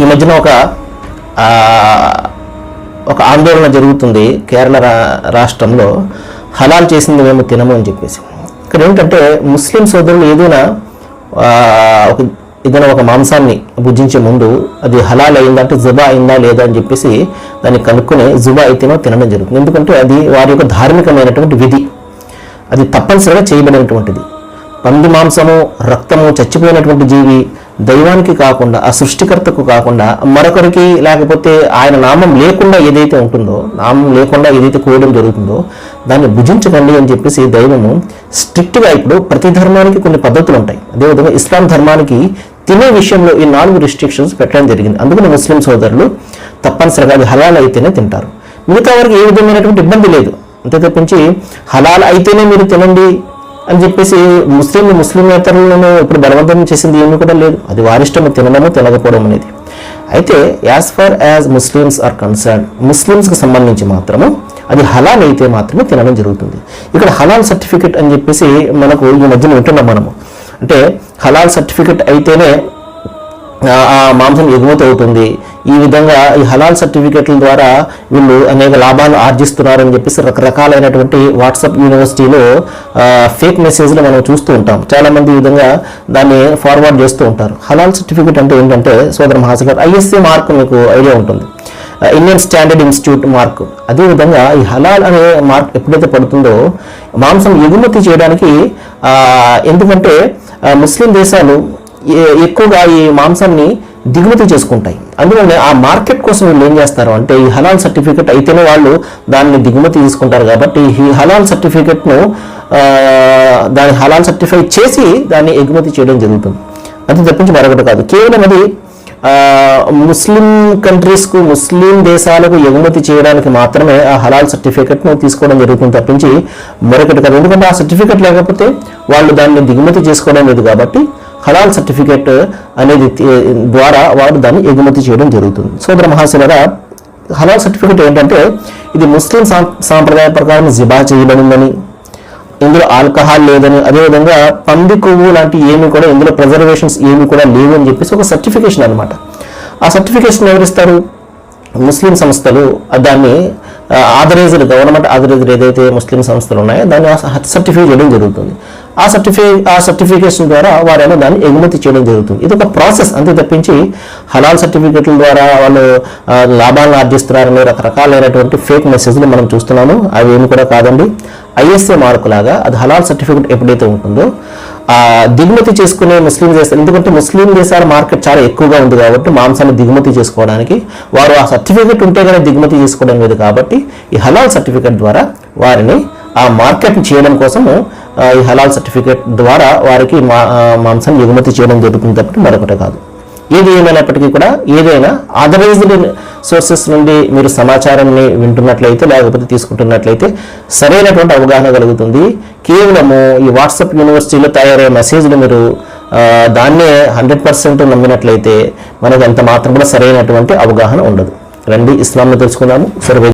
ఈ మధ్యన ఒక ఒక ఆందోళన జరుగుతుంది కేరళ రా- రాష్ట్రంలో. హలాల్ చేసింది మేము తినము అని చెప్పేసి. ఇక్కడ ఏంటంటే ముస్లిం సోదరులు ఏదైనా ఒక ఏదైనా ఒక మాంసాన్ని భుజించే ముందు అది హలాల్ అయిందా అంటే జుబా అయిందా లేదా అని చెప్పేసి దాన్ని కనుక్కొని జుబా అయితేనో తినడం జరుగుతుంది. ఎందుకంటే అది వారి యొక్క ధార్మికమైనటువంటి విధి. అది తప్పనిసరిగా చేయబడినటువంటిది. పంది మాంసము రక్తము చచ్చిపోయినటువంటి జీవి దైవానికి కాకుండా ఆ సృష్టికర్తకు కాకుండా మరొకరికి లేకపోతే ఆయన నామం లేకుండా ఏదైతే ఉంటుందో నామం లేకుండా ఏదైతే కోయడం జరుగుతుందో దాన్ని భుజించకండి అని చెప్పేసి దైవము స్ట్రిక్ట్గా ఇప్పుడు ప్రతి ధర్మానికి కొన్ని పద్ధతులు ఉంటాయి. అదేవిధంగా ఇస్లాం ధర్మానికి తినే విషయంలో ఈ నాలుగు రిస్ట్రిక్షన్స్ పెట్టడం జరిగింది. అందుకని ముస్లిం సోదరులు తప్పనిసరిగా అది హలాల్ అయితేనే తింటారు. మిగతా వారికి ఏ విధమైనటువంటి ఇబ్బంది లేదు. అంతే తప్పించి హలాల్ అయితేనే మీరు తినండి అని చెప్పేసి ముస్లిం ముస్లిమేతరులను ఇప్పుడు బలవంతం చేసింది ఏమీ కూడా లేదు. అది వారిష్టము తినడము తినకపోవడం అనేది. అయితే as far as Muslims are concern ముస్లిమ్స్కి సంబంధించి మాత్రము అది హలాల్ అయితే మాత్రమే తినడం జరుగుతుంది. ఇక్కడ హలాల్ సర్టిఫికెట్ అని చెప్పేసి మనకు ఈ మధ్యన వింటున్నాం మనము. అంటే హలాల్ సర్టిఫికెట్ అయితేనే ఆ మాంసం ఎగుమతి అవుతుంది ఈ విధంగా ఈ హలాల్ సర్టిఫికెట్ల ద్వారా వీళ్ళు అనేక లాభాలు ఆర్జిస్తున్నారని చెప్పేసి రకరకాలైనటువంటి వాట్సాప్ యూనివర్సిటీలో ఫేక్ మెసేజ్లు మనం చూస్తూ ఉంటాం. చాలామంది ఈ విధంగా దాన్ని ఫార్వర్డ్ చేస్తూ ఉంటారు. హలాల్ సర్టిఫికెట్ అంటే ఏంటంటే సోదర మహాసగర్ ఐఎస్సీ మార్క్ మీకు ఐడియా ఉంటుంది. Indian Standard Institute mark. అదేవిధంగా ఈ హలాల్ అనే మార్క్ ఎప్పుడైతే పడుతుందో మాంసం ఎగుమతి చేయడానికి ఎందుకంటే ముస్లిం దేశాలు ఎక్కువగా ఈ మాంసాన్ని దిగుమతి చేసుకుంటాయి. అందువల్ల ఆ మార్కెట్ కోసం వీళ్ళు ఏం చేస్తారు అంటే ఈ హలాల్ సర్టిఫికెట్ అయితేనే వాళ్ళు దాన్ని దిగుమతి తీసుకుంటారు కాబట్టి ఈ హలాల్ సర్టిఫికెట్ను దాని దాన్ని హలాల్ సర్టిఫై చేసి దాన్ని ఎగుమతి చేయడం జరుగుతుంది. అది తప్పించి మరొకటి కాదు. కేవలం అది ముస్లిం కంట్రీస్కు ముస్లిం దేశాలకు ఎగుమతి చేయడానికి మాత్రమే ఆ హలాల్ సర్టిఫికెట్ను తీసుకోవడం జరుగుతుంది తప్పించి మరొకటి కాదు. ఎందుకంటే ఆ సర్టిఫికెట్ లేకపోతే వాళ్ళు దాన్ని దిగుమతి చేసుకోవడం లేదు కాబట్టి హలాల్ సర్టిఫికేట్ అనేది ద్వారా వారు దాన్ని ఎగుమతి చేయడం జరుగుతుంది. సోదర మహాశిలరా హలాల్ సర్టిఫికేట్ ఏంటంటే ఇది ముస్లిం సాం- సాంప్రదాయ ప్రకారం జిబా చేయబడిందని ఇందులో ఆల్కహాల్ లేదని అదేవిధంగా పంది కొవ్వు లాంటి ఏమి కూడా ఇందులో ప్రిజర్వేషన్స్ ఏమి కూడా లేవు అని చెప్పేసి ఒక సర్టిఫికేషన్ అనమాట ఆ సర్టిఫికేషన్ ఎవరిస్తారు? ముస్లిం సంస్థలు దాన్ని ఆథరైజ్డ్ గవర్నమెంట్ ఆథరైజ్డ్ ఏదైతే ముస్లిం సంస్థలు ఉన్నాయో దాన్ని సర్టిఫై చేయడం జరుగుతుంది. ఆ సర్టిఫై ఆ సర్టిఫికేషన్ ద్వారా వారేమో దాన్ని ఎగుమతి చేయడం జరుగుతుంది. ఇది ఒక ప్రాసెస్ అంతే తప్పించి హలాల్ సర్టిఫికెట్ల ద్వారా వాళ్ళు లాభాలను ఆర్జిస్తున్నారని రకరకాలైనటువంటి ఫేక్ మెసేజ్లు మనం చూస్తున్నాము. అవి ఏమి కూడా కాదండి. ఐఎస్ఏ మార్కు లాగా అది హలాల్ సర్టిఫికెట్ ఎప్పుడైతే ఉంటుందో ఆ దిగుమతి చేసుకునే ముస్లిం దేశాలు ఎందుకంటే ముస్లిం దేశాల మార్కెట్ చాలా ఎక్కువగా ఉంది కాబట్టి మాంసాన్ని దిగుమతి చేసుకోవడానికి వారు ఆ సర్టిఫికెట్ ఉంటే కానీ దిగుమతి చేసుకోవడం లేదు కాబట్టి ఈ హలాల్ సర్టిఫికెట్ ద్వారా వారిని ఆ మార్కెట్ చేయడం కోసము ఈ హలాల్ సర్టిఫికెట్ ద్వారా వారికి మా మాంసం ఎగుమతి చేయడం జరుగుతుంది తప్పటి మరొకటి కాదు. ఏది ఏమైనప్పటికీ కూడా ఏదైనా ఆథరైజ్డ్ సోర్సెస్ నుండి మీరు సమాచారాన్ని వింటున్నట్లయితే లేకపోతే తీసుకుంటున్నట్లయితే సరైనటువంటి అవగాహన కలుగుతుంది. కేవలము ఈ వాట్సాప్ యూనివర్సిటీలో తయారయ్యే మెసేజ్లు మీరు దాన్నే హండ్రెడ్ పర్సెంట్ నమ్మినట్లయితే మనకు ఎంత మాత్రం కూడా సరైనటువంటి అవగాహన ఉండదు. రండి ఇస్లాంను తెలుసుకుందాము. సర్వే